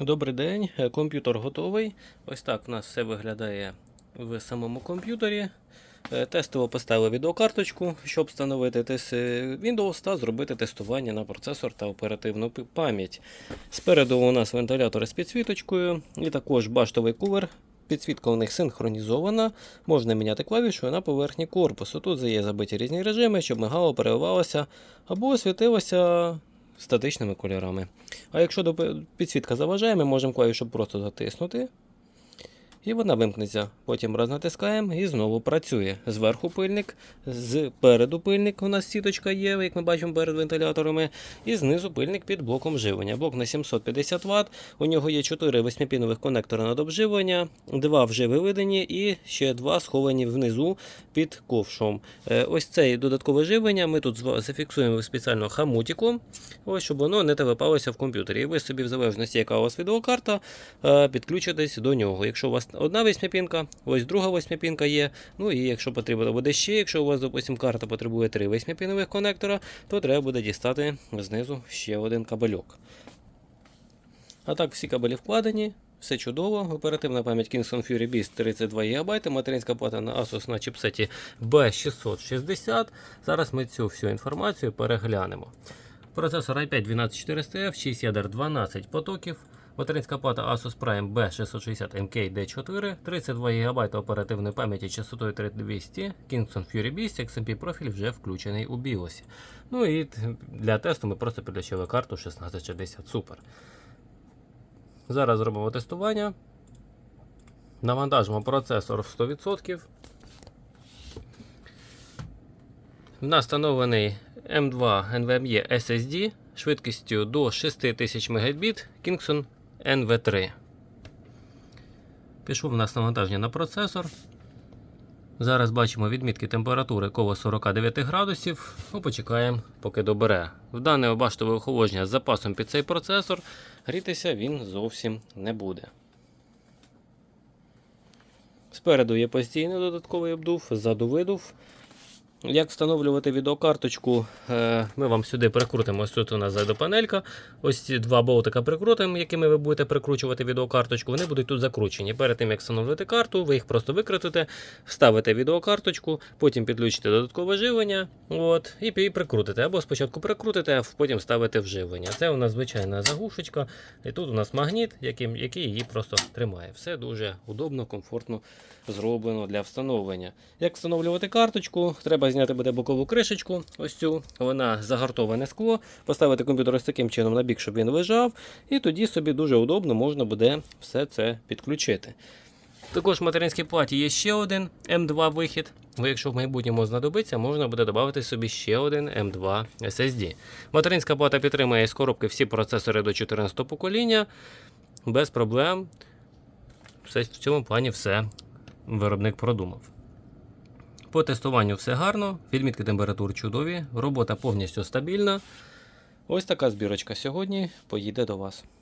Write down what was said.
Добрий день, Е, комп'ютер готовий. Ось так у нас все виглядає в самому комп'ютері. Е, Тестово поставили відеокарточку, щоб встановити тест е, Windows та зробити тестування на процесор та оперативну пам'ять. Спереду у нас вентилятори з підсвіточкою і також баштовий кувер. Підсвітка у них синхронізована, можна міняти клавішу на поверхні корпусу. Тут є забиті різні режими, щоб мигало, переливалося або світилося статичними кольорами. А якщо підсвітка заважає, ми можемо клавішу просто затиснути. І вона вимкнеться. Потім раз натискаємо і знову працює. Зверху пильник, зпереду пильник, у нас сіточка є, як ми бачимо перед вентиляторами. І знизу пильник під блоком живлення. Блок на 750 Вт. У нього є 4 восьмипінових конектора над обживлення, 2 вже виведені і ще 2 сховані внизу під ковшом. Е, Ось це додаткове живлення. Ми тут зафіксуємо спеціально хамутиком, ось, щоб воно не телепалося в комп'ютері. І ви собі, в залежності, яка у вас відеокарта, е, підключитесь до нього. Якщо у вас одна восьмипінка, ось друга восьмипінка є. Ну і якщо потрібно буде ще, якщо у вас, допустим, карта потребує три восьмипінових конектора, то треба буде дістати знизу ще один кабельок. А так, всі кабелі вкладені. Все чудово. Оперативна пам'ять Kingston Fury Beast 32 ГБ, материнська плата на Asus на чіпсеті B660. Зараз ми цю всю інформацію переглянемо. Процесор i5 12400F, 6 ядер 12 потоків. Материнська плата Asus Prime B660MK D4, 32 ГБ оперативної пам'яті частотою 3200, Kingston Fury Beast, XMP профіль вже включений у BIOS. Ну і для тесту ми просто підключили карту 1660 Super. Зараз зробимо тестування. Навантажимо процесор в 100%. В нас встановлений M2 NVMe SSD швидкістю до 6000 Мбіт Kingston NV3. Пішов у нас навантаження на процесор. Зараз бачимо відмітки температури коло 49 градусів. Ну, почекаємо, поки добере. В дане баштове охолодження з запасом під цей процесор грітися він зовсім не буде. Спереду є постійний додатковий обдув, ззаду видув. Як встановлювати відеокарточку, е, ми вам сюди прикрутимо. Ось тут у нас зайде панелька. Ось ці два болтика прикрутимо, якими ви будете прикручувати відеокарточку. Вони будуть тут закручені. Перед тим як встановити карту, ви їх просто викрутите, вставите відеокарточку, потім підключите додаткове живлення. От, і прикрутите. Або спочатку прикрутите, а потім ставите в. Це у нас звичайна заглушечка. І тут у нас магніт, яким, який її просто тримає. Все дуже удобно, комфортно зроблено для встановлення. Як встановлювати карточку, треба зняти буде бокову кришечку, ось цю, вона загартоване скло, поставити комп'ютер ось таким чином на бік, щоб він лежав, і тоді собі дуже удобно можна буде все це підключити. Також в материнській платі є ще один M2 вихід. Ви, якщо в майбутньому знадобиться, можна буде додати собі ще один M2 SSD. Материнська плата підтримує з коробки всі процесори до 14 покоління. Без проблем. Все, в цьому плані все виробник продумав. По тестуванню все гарно, відмітки температур чудові, робота повністю стабільна. Ось така збірочка сьогодні поїде до вас.